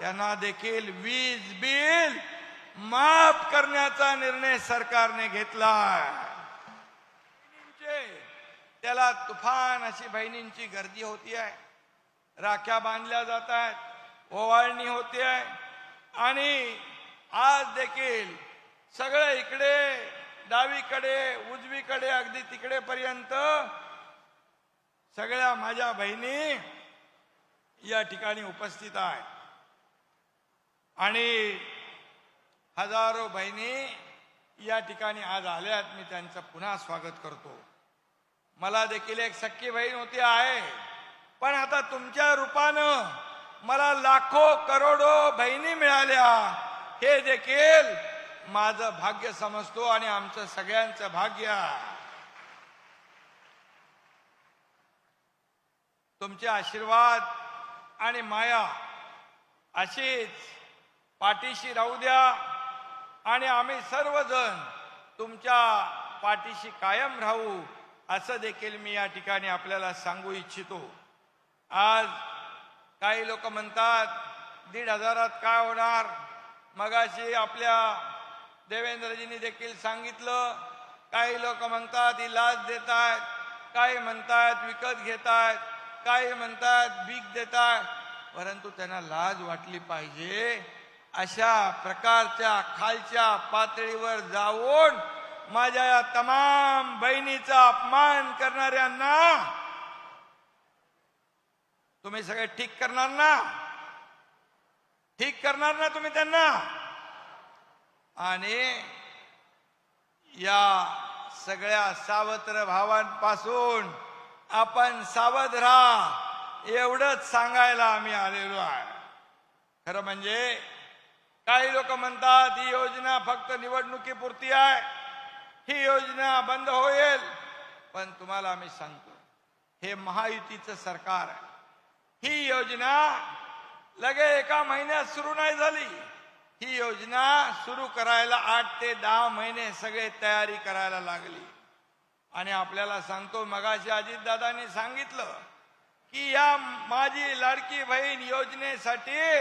त्यांना देखील वीज बिल माफ करण्याचा निर्णय सरकारने घेतला त्याला तुफान अशी बहिणींची गर्दी होती आहे राख्या बांधल्या जात आहेत ओवाळणी होते आहे आणि आज देखील सगळं इकडे डावीकडे उजवीकडे अगदी तिकडे पर्यंत सगळ्या माझ्या बहिणी या ठिकाणी उपस्थित आहेत. आणि हजारो बहिणी या ठिकाणी आज आल्यात. मी त्यांचं पुन्हा स्वागत करतो. मला देखील एक सख्खी बहीण होती आहे. पण आता तुमच्या रूपानं मला लाखो करोडो बहिणी मिळाल्या. हे देखील माझं भाग्य समजतो आणि आमचं सगळ्यांचं भाग्य. तुमचे आशीर्वाद आणि माया अशीच पाठीशी राहू द्या. आणि आम्ही सर्वजण तुमच्या पाठीशी कायम राहू असं देखील मी या ठिकाणी आपल्याला सांगू इच्छितो. आज काही लोक म्हणतात दीड हजारात काय होणार? मगाशी आपल्या देवेंद्रजींनी देखील सांगितलं. काही लोक म्हणतात ही लाच देत आहेत काही म्हणतात विकत घेत आहेत काही म्हणतात भीक देत आहेत परंतु त्यांना लाज वाटली पाहिजे. अशा प्रकारच्या खालच्या पातळीवर जाऊन माझ्या या तमाम बहिणीचा अपमान करणाऱ्यांना तुम्ही सगळे ठीक करणार ना? ठीक करणार ना तुम्ही त्यांना? आणि या सगळ्या सावत्र भावांपासून आपण सावध राहा एवढंच सांगायला आम्ही आलेलो आहे. खरं म्हणजे काही लोक म्हणतात ही योजना फक्त निवडणुकीपुरती आहे. ही योजना बंद होईल. पण तुम्हाला आम्ही सांगतो हे महायुतीचं सरकार आहे. ही योजना लगे एका महिन्यात सुरू नाही झाली. ही योजना सुरू करायला आठ ते दहा महिने सगळे तयारी करायला लागली. आणि आपल्याला सांगतो मगाशी अजितदादांनी सांगितलं की या माझी लाडकी बहीण योजनेसाठी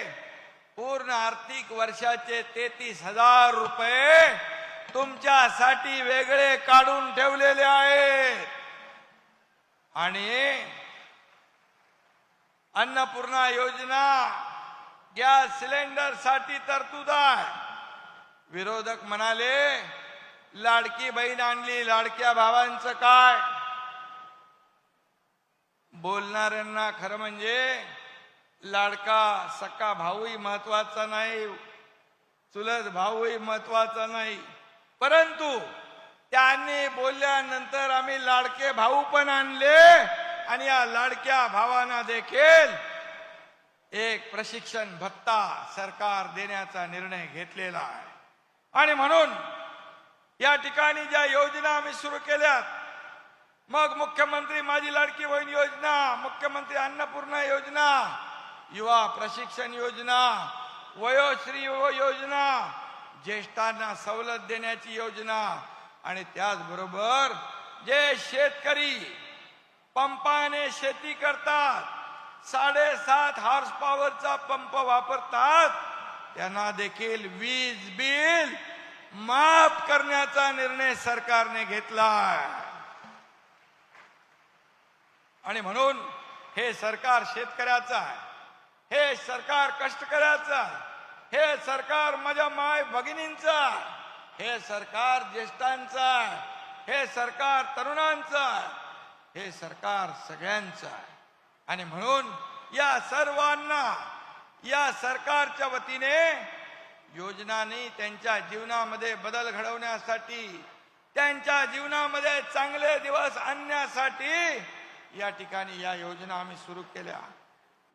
पूर्ण आर्थिक वर्षाचे तेहतीस हजार रुपये तुमच्यासाठी वेगळे काढून ठेवलेले आहेत. आणि अन्नपूर्णा योजना गॅस सिलेंडरसाठी तरतूद आहे. विरोधक म्हणाले लाडकी बहीण आणली लाडक्या भावांचं काय? बोलणाऱ्यांना खरं म्हणजे लाडका सक्का भाऊही महत्त्वाचा नाही चुलत भाऊही महत्त्वाचा नाही. परंतु त्यांनी बोलल्यानंतर आम्ही लाडके भाऊ पण आणले आणि या लाडक्या भावांना देखील एक प्रशिक्षण भत्ता सरकार देण्याचा निर्णय घेतलेला आहे. आणि म्हणून या ठिकाणी ज्या योजना आम्ही सुरू केल्यात मग मुख्यमंत्री माझी लाडकी बहीण योजना मुख्यमंत्री अन्नपूर्णा योजना युवा प्रशिक्षण योजना वयोश्री योजना ज्येष्ठांना सवलत देण्याची योजना आणि त्याचबरोबर जे शेतकरी पंपाने शेती करतात साडेसात हॉर्स पॉवरचा पंप वापरतात त्यांना देखील वीज बिल माफ करण्याचा निर्णय सरकारने घेतला आणि म्हणून हे सरकार शेतकऱ्याचं आहे. हे सरकार कष्टकऱ्याचं आहे हे सरकार माझ्या माय भगिनींचं आहे हे सरकार ज्येष्ठांचं आहे हे सरकार तरुणांचं आहे हे सरकार सगळ्यांचं. आहे आणि म्हणून या सर्वांना या सरकारच्या वतीने योजनांनी त्यांच्या जीवनामध्ये बदल घडवण्यासाठी त्यांच्या जीवनामध्ये चांगले दिवस आणण्यासाठी या ठिकाणी या योजना आम्ही सुरू केल्या.